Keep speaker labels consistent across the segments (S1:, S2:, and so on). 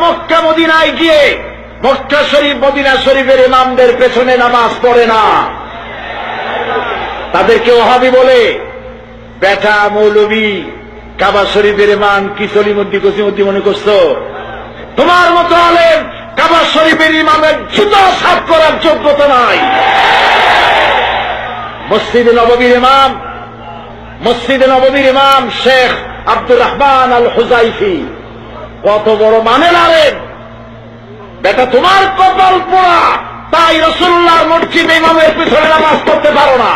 S1: মক্কা মদিনায় গিয়ে মক্কা শরীফ, মদিনা শরীফের ইমামদের পেছনে নামাজ পড়ে না। তাদেরকে ওহাবি বলে, বেটা মৌলবী, কাবা শরীফের ইমাম কি সলিমুদ্দি কসিমুদ্দি মনে করছ? তোমার মতো আলেম কাবা শরীফের ইমামের জুতা সাফ করার যোগ্যতা নাই। মসজিদে নববীর ইমাম, মসজিদে নববীর ইমাম শেখ আব্দুর রহমান আল হুজাইফি কত বড় মানের আলেম বেটা, তোমার কপাল পোড়া, তাই রসুল্লাহ মসজিদ ইমামের পিছনে নামাজ পড়তে পারো না।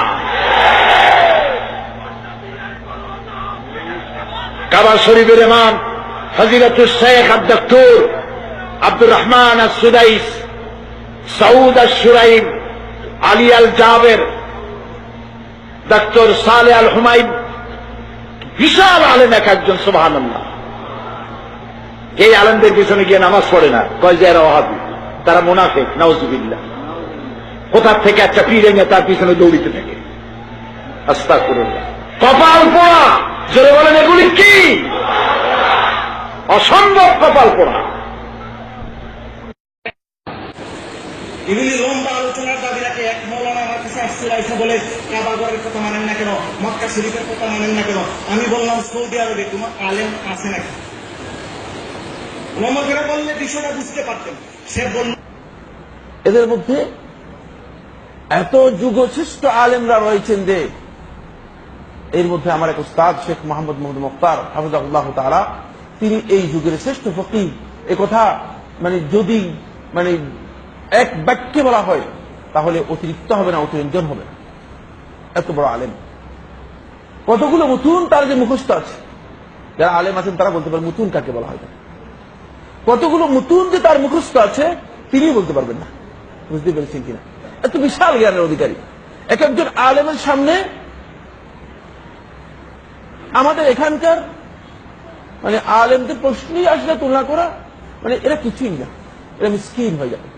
S1: কাবা শরীফের ইমাম ফজিলাতুল Sheikh Abdur Abdur Rahman Al Sudais Saud Al Shuraim Ali Al Jaber doctor Saleh Al Humaid বিশাল আলেম এক একজন সুবাহান এই আলেমদের পিছনে গিয়ে নামাজ পড়ে না। কয় যে এরা ওহাবি তারা মোনাফেক নাউজুবিল্লা কোথার থেকে একটা পীর এনে তার পিছনে দৌড়িতে থাকে? আস্তা করুন কপাল পোড়া। জোরে বলেন, এগুলি কি? অসম্ভব কপাল পোড়া।
S2: এগুলি লম্বা আলোচনার দাবি রাখে এক মৌলানা আমার কাছে আসছিল আইসা বলে কাবাগরের কথা মানেন না কেন? মক্কা শরীফের কথা মানেন না কেন? আমি বললাম, সৌদি আরবে তোমার আলেম আছে নাকি?
S3: এদের মধ্যে এত যুগশ্রেষ্ঠ আলেমরা রয়েছেন যে এর মধ্যে আমার এক উস্তাদ, শেখ মোহাম্মদ মোহাম্মদ মুখতার হাফিজাহুল্লাহ তারা তিনি এই যুগের শ্রেষ্ঠ ফকির এ কথা মানে যদি মানে এক বাক্যে বলা হয়, তাহলে অতিরিক্ত হবে না, অতিরঞ্জন হবে। না এত বড় আলেম। কতগুলো মুতুন তার যে মুখস্থ আছে। যারা আলেম আছেন, তারা বলতে পারে মুতুন কাকে বলা হয়? কতগুলো মুতুন যে তার মুখস্থ আছে তিনি বলতে পারবেন না। বুঝতে পেরেছেন কিনা? এত বিশাল জ্ঞানের অধিকারী। এক একজন আলেমের সামনে আমাদের এখানকার মানে আলেমদের প্রশ্নই আসলে তুলনা করা মানে এরা কিছুই না। এরা মিসকিন হয়ে যাবে।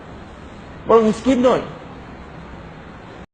S3: বরং মিসকিন নয়।